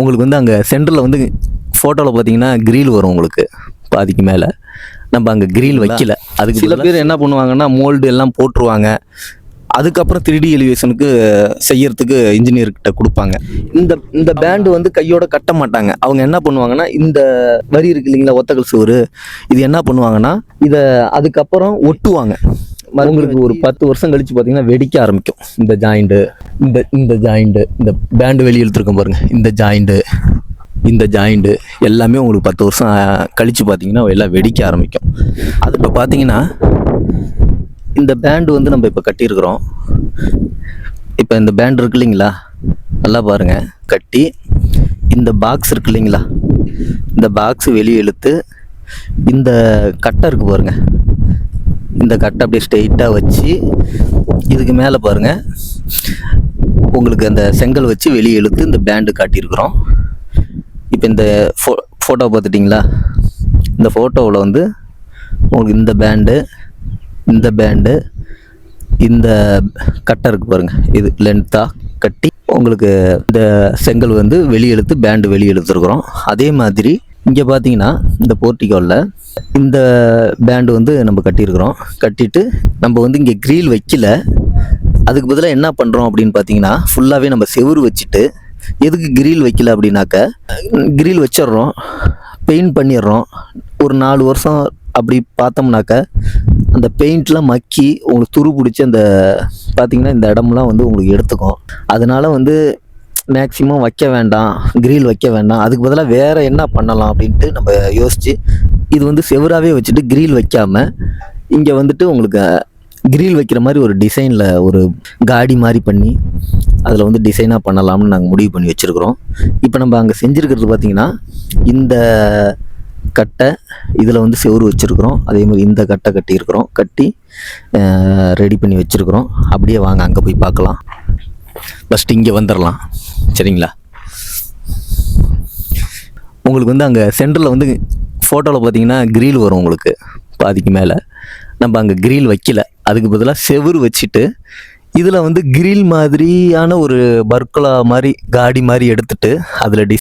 உங்களுக்கு வந்து அங்கே சென்டரில் வந்து ஃபோட்டோவில் பார்த்தீங்கன்னா கிரில் வரும் உங்களுக்கு பாதிக்கு மேலே. நம்ம அங்கே கிரில் வைக்கல. அதுக்கு சில பேர் என்ன பண்ணுவாங்கன்னா மோல்டு எல்லாம் போட்டுருவாங்க. அதுக்கப்புறம் 3D எலிவேஷனுக்கு செய்யறதுக்கு இன்ஜினியர்கிட்ட கொடுப்பாங்க. இந்த இந்த பேண்டு வந்து கையோட கட்ட மாட்டாங்க. அவங்க என்ன பண்ணுவாங்கன்னா இந்த வரி இருக்கு இல்லைங்களா ஒத்தக்கல் சுவர் இது என்ன பண்ணுவாங்கன்னா இதை அதுக்கப்புறம் ஒட்டுவாங்க. உங்களுக்கு ஒரு பத்து வருஷம் கழிச்சு பார்த்தீங்கன்னா வெடிக்க ஆரம்பிக்கும். இந்த ஜாயிண்ட்டு இந்த இந்த ஜாயிண்ட்டு இந்த பேண்டு வெளியே பாருங்கள் பாருங்க. இந்த ஜாயிண்ட்டு இந்த ஜாயிண்ட்டு எல்லாமே உங்களுக்கு பத்து வருஷம் கழித்து பார்த்தீங்கன்னா எல்லாம் வெடிக்க ஆரம்பிக்கும். அது இப்போ பார்த்தீங்கன்னா இந்த பேண்டு வந்து நம்ம இப்போ கட்டியிருக்கிறோம். இப்போ இந்த பேண்ட் இருக்கு இல்லைங்களா? நல்லா பாருங்கள் கட்டி இந்த பாக்ஸ் இருக்கு இல்லைங்களா? இந்த பாக்ஸ் வெளியே இழுத்து இந்த கட்டை இருக்கு பாருங்கள் இந்த கட்டை அப்படியே ஸ்ட்ரெயிட்டாக வச்சு இதுக்கு மேலே பாருங்கள் உங்களுக்கு அந்த செங்கல் வச்சு வெளியே இழுத்து இந்த பேண்டு காட்டியிருக்கிறோம். இப்போ இந்த ஃபோ ஃபோட்டோ பார்த்துட்டிங்களா? இந்த ஃபோட்டோவில் வந்து உங்களுக்கு இந்த பேண்டு இந்த பேண்டு இந்த கட்டை இருக்கு பாருங்க. இது லென்த்தாக கட்டி உங்களுக்கு இந்த செங்கல் வந்து வெளியே இழுத்து பேண்டு வெளியெழுத்துருக்குறோம் அதே மாதிரி இங்கே பார்த்தீங்கன்னா இந்த போர்ட்டிகோவில் இந்த பேண்டு வந்து நம்ம கட்டியிருக்கிறோம். கட்டிட்டு நம்ம வந்து இங்கே க்ரீல் வைக்கல. அதுக்கு பதிலாக என்ன பண்ணுறோம் அப்படின்னு பார்த்தீங்கன்னா ஃபுல்லாகவே நம்ம செவுரு வச்சுட்டு எதுக்கு கிரில் வைக்கல அப்படின்னாக்க கிரில் வச்சிடுறோம் பெயிண்ட் பண்ணிடுறோம். ஒரு நாலு வருஷம் அப்படி பார்த்தோம்னாக்க அந்த பெயிண்ட்லாம் மக்கி உங்களுக்கு துரு பிடிச்சி அந்த பார்த்தீங்கன்னா இந்த இடம்லாம் வந்து உங்களுக்கு எடுத்துக்கும். அதனால் வந்து மேக்ஸிமம் வைக்க வேண்டாம் கிரில் வைக்க வேண்டாம். அதுக்கு பதிலாக வேறு என்ன பண்ணலாம் அப்படின்ட்டு நம்ம யோசித்து இது வந்து செவராகவே வச்சுட்டு கிரில் வைக்காம இங்கே வந்துட்டு உங்களுக்கு கிரில் வைக்கிற மாதிரி ஒரு டிசைனில் ஒரு காடி மாதிரி பண்ணி அதில் வந்து டிசைனாக பண்ணலாம்னு நாங்கள் முடிவு பண்ணி வச்சுருக்குறோம். இப்போ நம்ம அங்கே செஞ்சுருக்கிறது பார்த்திங்கன்னா இந்த கட்டை இதில் வந்து செவுரு வச்சுருக்குறோம். அதே மாதிரி இந்த கட்டை கட்டியிருக்கிறோம். கட்டி ரெடி பண்ணி வச்சுருக்குறோம். அப்படியே வாங்க அங்கே போய் பார்க்கலாம். ஃபஸ்ட்டு இங்கே வந்துடலாம் சரிங்களா? உங்களுக்கு வந்து அங்கே சென்டரில் வந்து ஃபோட்டோவில் பார்த்தீங்கன்னா கிரில் வரும் உங்களுக்கு பாதிக்கு மேலே. நம்ம அங்கே கிரில் வைக்கல. அதுக்கு பதிலாக செவுரு வச்சுட்டு இதில் வந்து கிரில் மாதிரியான ஒரு பர்குலா மாதிரி காடி மாதிரி எடுத்துட்டு அதில்